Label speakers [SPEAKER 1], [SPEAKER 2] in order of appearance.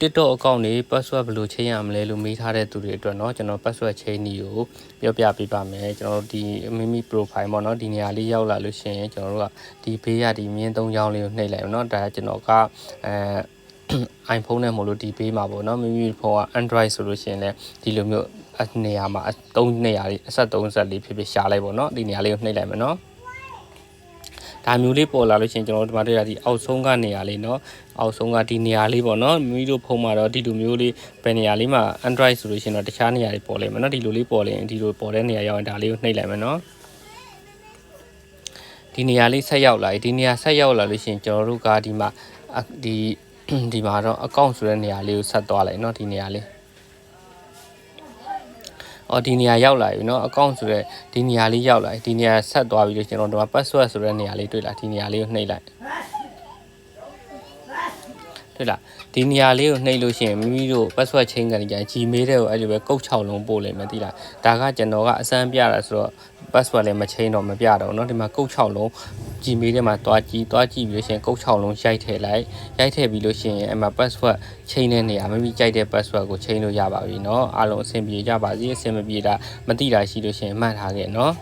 [SPEAKER 1] TikTok account နေ password ဘယ်လိုချိန်ရမလဲလို့မေးထားတဲ့သူတွေအတွက်เนาะကျွန်တော် password ချိန်နည်းကိုပြောပြပေးပါမယ်ကျွန်တော်တို့ဒီမိမိ profile ပေါ့เนาะဒီနေရာလေးရောက်လာလို့ရှိရင်ကျွန်တော်တို့ကဒီဘေးရဒီမြင်းသုံးချောင်းလေးကိုနှိပ်လိုက်အောင်เนาะဒါကကျွန်တော်ကအဲ iPhone နဲ့မလို့ဒီဘေးမှာပေါ့เนาะမိမိဖုန်းက Android ဆိုလို့ရှိရင်လည်းဒီလိုမျိုးနေရာမှာသုံးနေရာလေးအဆက်30လေးဖြစ်ဖြစ်ရှားလိုက်ပေါ့เนาะဒီနေရာလေးကိုနှိပ်လိုက်မယ်เนาะ ဒါမျိုးလေးပေါ်လာလို့ရှိရင်ကျွန်တော်တို့ဒီမှာတွေ့ရဒီအောက်ဆုံးကနေရာလေးเนาะအောက်ဆုံးကဒီနေရာလေးပေါ့เนาะမိမိတို့ဖုန်းမှာတော့ဒီလိုမျိုးလေးဘယ်နေရာလေးမှာ Android ဆိုလို့ရှိရင်တော့တခြားနေရာတွေပေါ်လိမ့်မယ်เนาะဒီလိုလေးပေါ်လိမ့်ရင်ဒီလိုပေါ်တဲ့နေရာရောက်ရင်ဒါလေးကိုနှိပ်လိုက်မယ်เนาะဒီနေရာလေးဆက်ရောက်လာဒီနေရာဆက်ရောက်လာလို့ရှိရင်ကျွန်တော်တို့ကဒီမှာဒီဒီမှာတော့ account ဆိုတဲ့နေရာလေးကိုဆက်သွားလိုက်เนาะဒီနေရာလေး အော်ဒီနေရာရောက်လာပြီเนาะ account ဆိုတဲ့ဒီနေရာလေးရောက်လာဒီနေရာဆက်သွားပြီလို့ကျွန်တော်တို့က password ဆိုတဲ့နေရာလေးတွေ့လာဒီနေရာလေးကိုနှိပ်လိုက်တွေ့လားဒီနေရာလေးကိုနှိပ်လို့ရှိရင်မိမိတို့ password change ကနေကြရင် Gmail တဲ့ကိုအဲ့လိုပဲကုတ်6လုံးပို့လိုက်မယ်သိလားဒါကကျွန်တော်ကအစမ်းပြတာဆိုတော့ password လည်းမ change တော့မပြတော့เนาะဒီမှာကုတ်6လုံး Gmail ထဲမှာတွားကြည့်တွားကြည့်ပြီးလို့ရှိရင်ကုတ်6လုံးရိုက်ထည့်လိုက်ရိုက်ထည့်ပြီးလို့ရှိရင်အဲ့မှာ password ချိန်တဲ့နေရာမိမိကြိုက်တဲ့ password ကိုချိန်လို့ရပါပြီเนาะအားလုံးအဆင်ပြေကြပါစေအဆင်မပြေတာမသိတာရှိလို့ရှိရင်မှတ်ထားခဲ့เนาะ